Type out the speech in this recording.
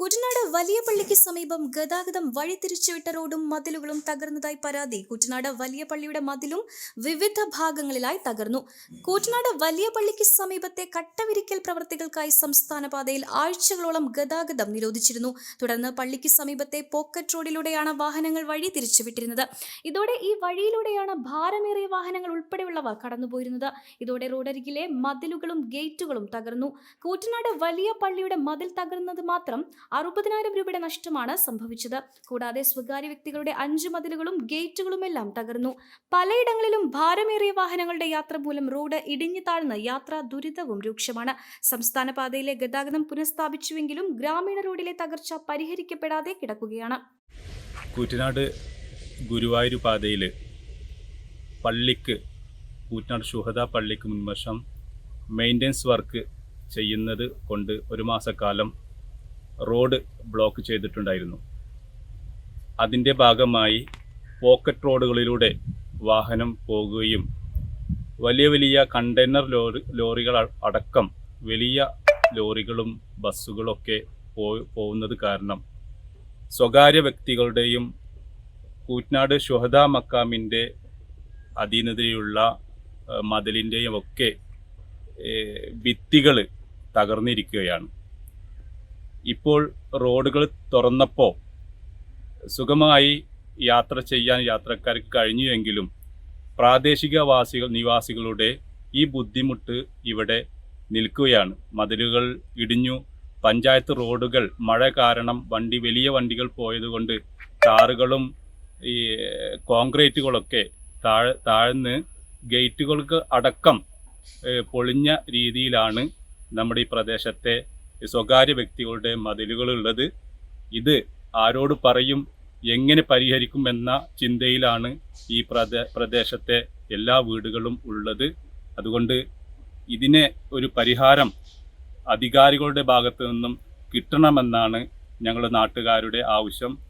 കുട്ടനാട് വലിയ പള്ളിക്ക് സമീപം ഗതാഗതം വഴിതിരിച്ചുവിട്ട റോഡും മതിലുകളും തകർന്നതായി പരാതി. കുട്ടനാട് വലിയ പള്ളിയുടെ മതിലും വിവിധ ഭാഗങ്ങളിലായി തകർന്നു. കൂട്ടനാട് വലിയ പള്ളിക്ക് സമീപത്തെ കട്ടവിരിക്കൽ പ്രവർത്തികൾക്കായി സംസ്ഥാന പാതയിൽ ആഴ്ചകളോളം ഗതാഗതം നിരോധിച്ചിരുന്നു. തുടർന്ന് പള്ളിക്ക് സമീപത്തെ പോക്കറ്റ് റോഡിലൂടെയാണ് വാഹനങ്ങൾ വഴി തിരിച്ചുവിട്ടിരുന്നത്. ഇതോടെ ഈ വഴിയിലൂടെയാണ് ഭാരമേറിയ വാഹനങ്ങൾ ഉൾപ്പെടെയുള്ളവ കടന്നുപോയിരുന്നത്. ഇതോടെ റോഡരികിലെ മതിലുകളും ഗേറ്റുകളും തകർന്നു. കൂറ്റനാട് വലിയ പള്ളിയുടെ മതിൽ തകർന്നത് മാത്രം അറുപതിനായിരം രൂപയുടെ നഷ്ടമാണ് സംഭവിച്ചത്. കൂടാതെ സ്വകാര്യ വ്യക്തികളുടെ അഞ്ച് മതിലുകളും ഗേറ്റുകളും എല്ലാം തകർന്നു. പലയിടങ്ങളിലും ഭാരമേറിയ വാഹനങ്ങളുടെ യാത്ര മൂലം റോഡ് ഇടിഞ്ഞു താഴ്ന്ന് യാത്രാ ദുരിതവും രൂക്ഷമാണ്. സംസ്ഥാന പാതയിലെ ഗതാഗതം പുനഃസ്ഥാപിച്ചുവെങ്കിലും ഗ്രാമീണ റോഡിലെ തകർച്ച പരിഹരിക്കപ്പെടാതെ കിടക്കുകയാണ്. കൂറ്റനാട് ഗുരുവായൂർ പാതയിൽ പള്ളിക്ക് കൂറ്റനാട് ശുഹദ പള്ളിക്ക് മുൻവശം മെയിന്റെനൻസ് വർക്ക് ചെയ്യുന്നത് കൊണ്ട് ഒരു മാസക്കാലം റോഡ് ബ്ലോക്ക് ചെയ്തിട്ടുണ്ടായിരുന്നു. അതിന്റെ ഭാഗമായി പോക്കറ്റ് റോഡുകളിലൂടെ വാഹനം പോകുകയും വലിയ വലിയ കണ്ടെയ്നർ ലോറി ലോറികൾ അടക്കം വലിയ ലോറികളും ബസ്സുകളൊക്കെ പോ പോകുന്നത് കാരണം സ്വകാര്യ വ്യക്തികളുടെയും കൂറ്റനാട് ഷുഹദ മക്കാമിന്റെ അധീനതയിലുള്ള മതിലിന്റെയും ഒക്കെ ഭിത്തികൾ തകർന്നിരിക്കുകയാണ്. ഇപ്പോൾ റോഡുകൾ തുറന്നപ്പോൾ സുഗമമായി യാത്ര ചെയ്യാൻ യാത്രക്കാർക്ക് കഴിഞ്ഞുവെങ്കിലും പ്രാദേശികവാസികൾ നിവാസികളുടെ ഈ ബുദ്ധിമുട്ട് ഇവിടെ നിൽക്കുകയാണ്. മതിലുകൾ ഇടിഞ്ഞു പഞ്ചായത്ത് റോഡുകൾ മഴ കാരണം വണ്ടി വലിയ വണ്ടികൾ പോയതുകൊണ്ട് കാറുകളും ഈ കോൺക്രീറ്റുകളൊക്കെ താഴ് താഴ്ന്ന് ഗേറ്റുകൾക്ക് അടക്കം പൊളിഞ്ഞ രീതിയിലാണ് നമ്മുടെ ഈ പ്രദേശത്തെ സ്വകാര്യ വ്യക്തികളുടെ മതിലുകളുള്ളത്. ഇത് ആരോട് പറയും എങ്ങനെ പരിഹരിക്കും എന്ന ചിന്തയിലാണ് ഈ പ്രദേ പ്രദേശത്തെ എല്ലാ വീടുകളും ഉള്ളത്. അതുകൊണ്ട് ഇതിനെ ഒരു പരിഹാരം അധികാരികളുടെ ഭാഗത്തു നിന്നും കിട്ടണമെന്നാണ് ഞങ്ങളുടെ നാട്ടുകാരുടെ ആവശ്യം.